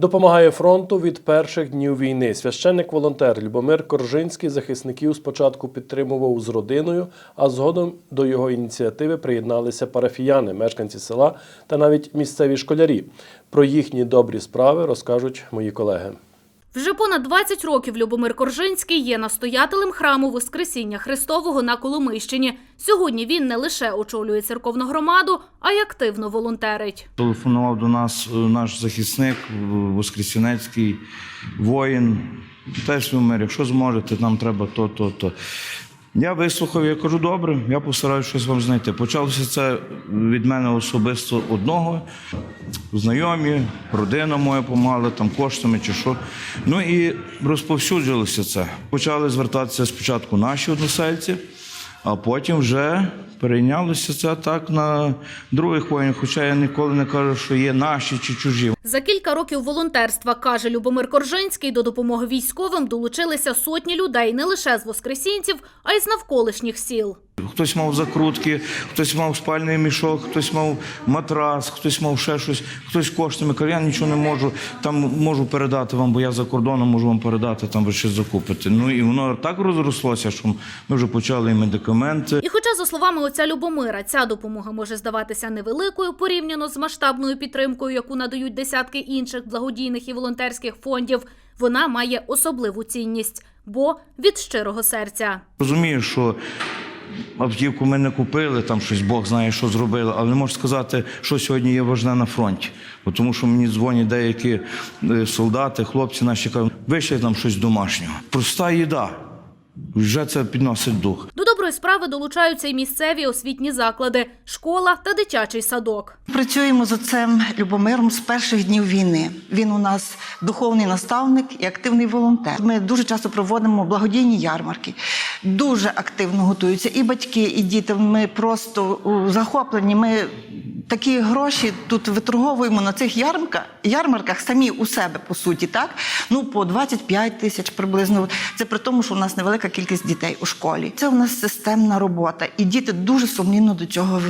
Допомагає фронту від перших днів війни. Священник-волонтер Любомир Коржинський захисників спочатку підтримував з родиною, а згодом до його ініціативи приєдналися парафіяни, мешканці села та навіть місцеві школярі. Про їхні добрі справи розкажуть мої колеги. Вже понад 20 років Любомир Коржинський є настоятелем храму Воскресіння Христового на Коломийщині. Сьогодні він не лише очолює церковну громаду, а й активно волонтерить. Телефонував до нас е, наш захисник, е, Воскресінецький воїн. Теж мир, якщо зможете, нам треба то, то, то. Я вислухав, я кажу, добре, я постараюся щось вам знайти. Почалося це від мене особисто одного. Знайомі, родина моя помагала, там коштами чи що. Ну і розповсюджилося це. Почали звертатися спочатку наші односельці, а потім вже перейнялося це так на других воїнів. Хоча я ніколи не кажу, що є наші чи чужі. За кілька років волонтерства, каже Любомир Коржинський, до допомоги військовим долучилися сотні людей не лише з воскресінців, а й з навколишніх сіл. Хтось мав закрутки, хтось мав спальний мішок, хтось мав матрас, хтось мав ще щось, хтось коштами каже, я нічого не можу, там можу передати вам, бо я за кордоном можу вам передати, там ви щось закупите. Ну і воно так розрослося, що ми вже почали і медикаменти. І хоча, за словами отця Любомира, ця допомога може здаватися невеликою порівняно з масштабною підтримкою, яку надають десятки інших благодійних і волонтерських фондів, вона має особливу цінність, бо від щирого серця. Розумію, що автівку ми не купили, там щось Бог знає, що зробили, але не можу сказати, що сьогодні є важне на фронті. Бо Тому що мені дзвонять деякі е, солдати, хлопці наші кажуть, вийшли нам щось домашнього. Проста їда. Вже це підносить дух. До доброї справи долучаються й місцеві освітні заклади, школа та дитячий садок. Працюємо з отцем Любомиром з перших днів війни. Він у нас духовний наставник і активний волонтер. Ми дуже часто проводимо благодійні ярмарки. Дуже активно готуються і батьки, і діти. Ми просто захоплені. Ми такі гроші тут виторговуємо на цих ярмарках, ярмарках самі у себе, по суті, так? Ну, по 25 тисяч приблизно. Це при тому, що у нас невелика кількість дітей у школі. Це у нас системна робота, і діти дуже сумлінно до цього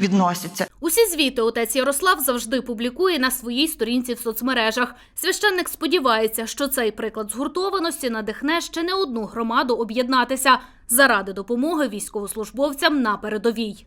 відносяться. Усі звіти отець Ярослав завжди публікує на своїй сторінці в соцмережах. Священник сподівається, що цей приклад згуртованості надихне ще не одну громаду об'єднатися заради допомоги військовослужбовцям на передовій.